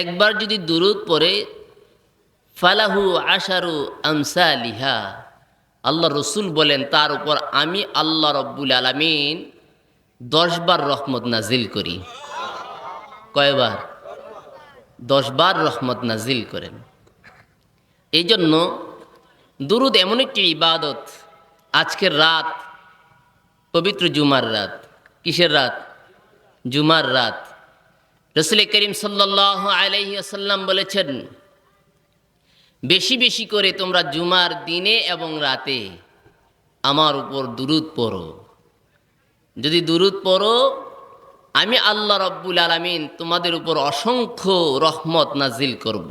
একবার যদি দুরুদ পরে ফালাহু আশারু আমসা লিহা আল্লাহ রসুল বলেন, তার উপর আমি আল্লাহ রব্বুল আলমিন দশবার রহমত নাজিল করি। কয়বার? দশবার রহমত নাজিল করেন। এই জন্য দুরুদ এমন একটি ইবাদত, আজকের রাত পবিত্র জুমার রাত। কিসের রাত? জুমার রাত। রসুল করিম সাল্লাহ আলাইহি আসাল্লাম বলেছেন, বেশি বেশি করে তোমরা জুমার দিনে এবং রাতে আমার উপর দুরুদ পড়ো। যদি দুরুদ পড়ো, আমি আল্লাহ রব্বুল আলমিন তোমাদের উপর অসংখ্য রহমত নাজিল করব।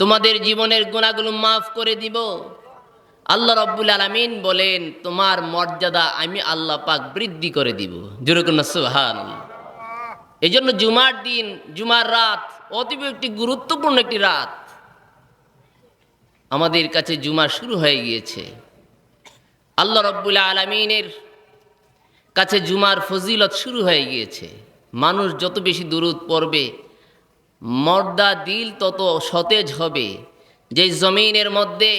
তোমাদের জীবনের গুণাগুলো মাফ করে দিব। আল্লাহ রব্বুল আলমিন বলেন, তোমার মর্যাদা আমি আল্লাহ পাক বৃদ্ধি করে দিব। যেরকম সুহান এই জন্য জুমার দিন, জুমার রাত অতীব একটি গুরুত্বপূর্ণ একটি রাত। আমাদের কাছে জুমা শুরু হয়ে গিয়েছে। আল্লাহ রব্বুল আলমিনের কাছে জুমার ফজিলত শুরু হয়ে গিয়েছে। মানুষ যত বেশি দূরত পড়বে, মর্দা দিল তত সতেজ হবে। যেই জমিনের মধ্যে,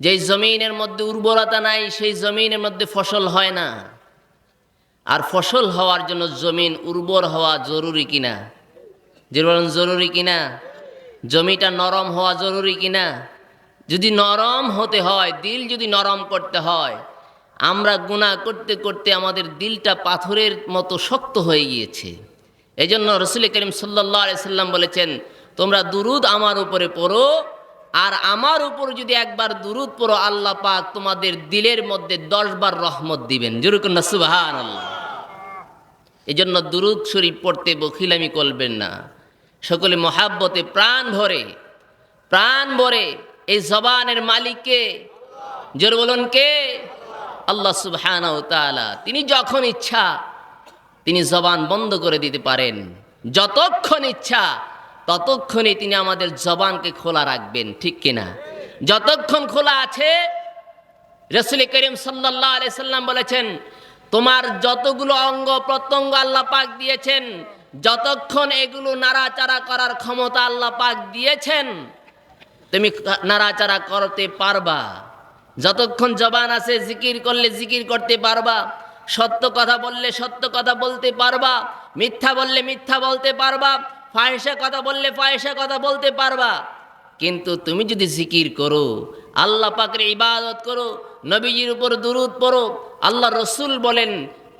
যেই জমিনের মধ্যে উর্বরতা নাই, সেই জমিনের মধ্যে ফসল হয় না। আর ফসল হওয়ার জন্য জমিন উর্বর হওয়া জরুরি কিনা? যে বলেন জরুরি কিনা? জমিটা নরম হওয়া জরুরি কিনা? যদি নরম হতে হয়, দিল যদি নরম করতে হয়, আমরা গুণা করতে করতে আমাদের দিলটা পাথরের মতো শক্ত হয়ে গিয়েছে। এই জন্য রসুল করিম সাল্লাহ সাল্লাম বলেছেন, তোমরা দুরুদ আমার উপরে পড়ো, আর আমার উপর যদি একবার দুরুদ পড়ো, আল্লাহ পাক তোমাদের দিলের মধ্যে দশবার রহমত দিবেন। জুরুকুন্না সুবাহান আল্লাহ এই জন্য দুরুদ শরীফ পড়তে বখিলামি করবেন না। সকলে মহাব্বতে প্রাণ ভরে প্রাণ ভরে এই জবানের মালিককে জোর বলুন কে? আল্লাহ সুবহান তিনি যখন ইচ্ছা, তিনি জবান বন্ধ করে দিতে পারেন। যতক্ষণ ইচ্ছা ততক্ষণে তিনি আমাদের জবানকে খোলা রাখবেন, ঠিক কিনা? যতক্ষণ খোলা আছে, রসুল করিম সাল্লাহ আলি সাল্লাম বলেছেন তোমার যতগুলো অঙ্গ প্রত্যঙ্গ আল্লাহ পাক দিয়েছেন, যতক্ষণ এগুলো নাড়াচাড়া করার ক্ষমতা আল্লাহ পাক দিয়েছেন, তুমি নাড়াচাড়া করতে পারবা। যতক্ষণ জবান আছে, জিকির করলে জিকির করতে পারবা। সত্য কথা বললে সত্য কথা বলতে পারবা। মিথ্যা বললে মিথ্যা বলতে পারবা। ফায়সা কথা বললে ফায়সা কথা বলতে পারবা। কিন্তু তুমি যদি জিকির করো, আল্লাহ পাকের ইবাদত করো, নবীজির উপর দুরুদ পড়ো আল্লাহ রসুল বলেন,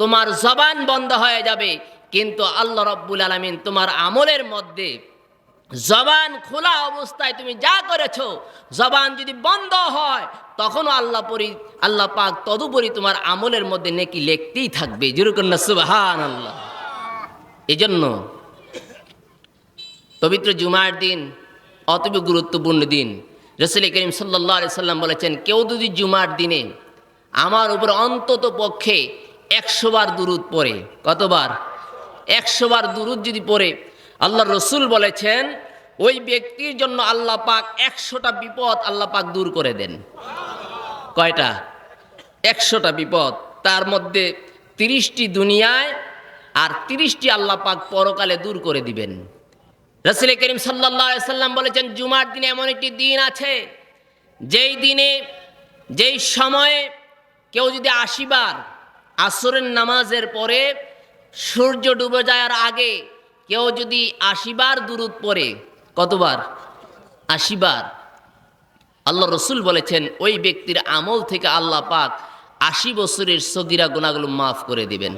তোমার জবান বন্ধ হয়ে যাবে, কিন্তু আল্লাহ রব্বুল আলমিন তোমার আমলের মধ্যে জবান খোলা অবস্থায় তুমি যা করেছ, জবান যদি বন্ধ হয়, তখনও আল্লাহ পরি, আল্লাহ পাক তদুপরি তোমার আমলের মধ্যে নেকি লেখতেই থাকবে। না সুবাহান আল্লাহ এই জন্য পবিত্র জুমার দিন অতীব গুরুত্বপূর্ণ দিন। রসুল করিম সাল্লাহ সাল্লাম বলেছেন, কেউ যদি জুমার দিনে আমার উপর অন্তত পক্ষে একশো বার দুরুদ পড়ে। কতবার? একশো বার দুরুদ যদি পড়ে আল্লাহ রসুল বলেছেন, ওই ব্যক্তির জন্য আল্লাহ পাক একশোটা বিপদ আল্লাহ পাক দূর করে দেন। কয়টা? একশোটা বিপদ। তার মধ্যে তিরিশটি দুনিয়ায় আর তিরিশটি আল্লাহ পাক পরকালে দূর করে দিবেন। রসুল করিম সাল্লাম বলেছেন, জুমার দিনে এমন একটি দিন আছে, যেই দিনে, যেই সময়ে কেউ যদি আশিবার আসরের নামাজের পরে সূর্য ডুবে যাওয়ার আগে কেউ যদি আশিবার দূরত পরে কতবার? আশিবার। আল্লাহ রসুল বলেছেন, ওই ব্যক্তির আমল থেকে আল্লাহ পাক আশি বছরের সগিরা গুণাগুলো মাফ করে দিবেন।